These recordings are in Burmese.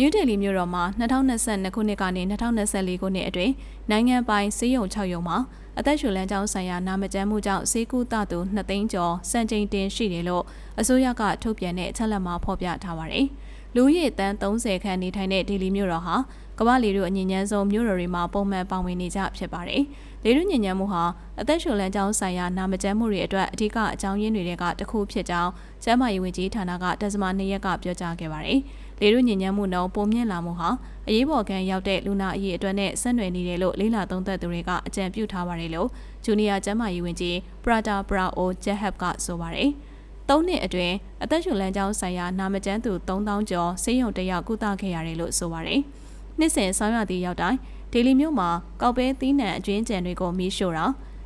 မြူးဒေလီမြို့တော်မှာ2022ခုနှစ်ကနေ2024ခုနှစ်အတွင်းနိုင်ငံပိုင်စီးရုံ6ရုံမှာအသက်ရှူလမ်းကြောင်းဆိုင်ရာနာမကျန်းမှုကြောင့်စေကူတသူ2သိန်းကျော်စံချိန်တင်ရှိတယ်လို့အစိုးရကထုတ်ပြန်တဲ့အချက်လက်မှာဖော်ပြထားပါတယ်။လူဦးရေတန်း30ခန့်နေထိုင်တဲ့ဒေလီမြို့တော်ဟာကမ္ဘာလီတို့အငြင်းညမ်းဆုံးမြို့တော်တွေမှာပုံမှန်ပါဝင်နေကြဖြစ်ပါတယ်။လေတို့ညဉ့်ညမ်းမှုဟာအသက်ရှူလမ်းကြောင်းဆိုင်ရာနာမကျန်းမှုတွေအတွက်အဓိကအကြောင်းရင်းတွေကတစ်ခုဖြစ်ကြောင်းကျန်းမာရေးဝန်ကြီးဌာနကတက္ကမ၂ရက်ကပြောကြားခဲ့ပါတယ်။ လေတို့ညဉ့်ညမ်းမှုနှုန်းပုံမြင့်လာမှုဟာအရေးပေါ်ခံရောက်တဲ့လူနာအရေးအတွက်နဲ့ဆက်နွယ်နေတယ်လို့လေးလာသုံးသပ်သူတွေကအကြံပြုထားပါတယ်လို့ဂျူနီယာကျန်းမာရေးဝန်ကြီးပရာတာပရာအိုဂျက်ဟပ်ကဆိုပါတယ်။သုံးနှစ်အတွင်းအသက်ရှူလမ်းကြောင်းဆိုင်ရာနာမကျန်းသူ3000ကျော်ဆေးရုံတရောက်ကုသခဲ့ရတယ်လို့ဆိုပါတယ်။နှစ်စဉ်ဆောင်ရွက်သည့်ရောက်တိုင်းဒေလီမြို့မှာကောက်ပဲသီးနှံအကျွင်းကြံတွေကိုမီးရှို့တာ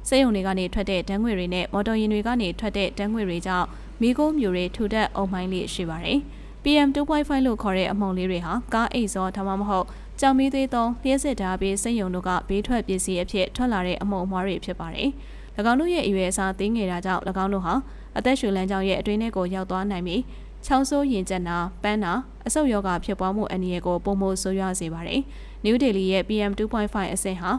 စေယုံတွေကနေထွက်တဲ့ဓာတ်ငွေတွေနဲ့မော်တော်ယာဉ်တွေကနေထွက်တဲ့ဓာတ်ငွေတွေကြောင့်မီးကိုမျိုးတွေထူထပ်အုံမိုင်းလေးရှိပါတယ်။ PM 2.5လို့ခေါ်တဲ့အမှုန်လေးတွေဟာကားအိတ်စောဒါမှမဟုတ်ကြောင်မီးသွေးသုံးလျှက်စစ်ဓာတ်ပြီးစိတ်ယုံတို့ကဘေးထွက်ပစ္စည်းအဖြစ်ထွက်လာတဲ့အမှုန်အမွှားတွေဖြစ်ပါတယ်။၎င်းတို့ရဲ့အရွယ်အစားသေးငယ်တာကြောင့်၎င်းတို့ဟာအသက်ရှူလမ်းကြောင်းရဲ့အတွင်းထဲကိုရောက်သွားနိုင်ပြီး ချောင်းဆိုးရင်ကျက်နာပန်းနာအဆုတ်ယောဂဖြစ်ပွားမှုအန္တရာယ်ကိုပုံမိုဆိုးရွားစေပါတယ်။ New Delhi ရဲ့ PM 2.5အဆင့်ဟာ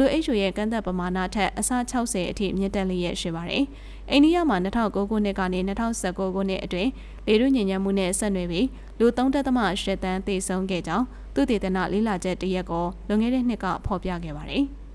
WHO ရဲ့ကန့်သက်ပမာဏထက်အဆ60အထိမြင့်တက်လျက်ရှိပါတယ်။အိန္ဒိယမှာ2009ခုနှစ်ကနေ2019ခုနှစ်အတွင်းလေထုညဉ့်ညမ်းမှုနဲ့ဆက်နွယ်ပြီးလူ3.8တန်းသေဆုံးခဲ့ကြောင်းသူတည်တနာလေးလာချက်တရက်ကိုလွန်ခဲ့တဲ့နှစ်ကဖော်ပြခဲ့ပါတယ်။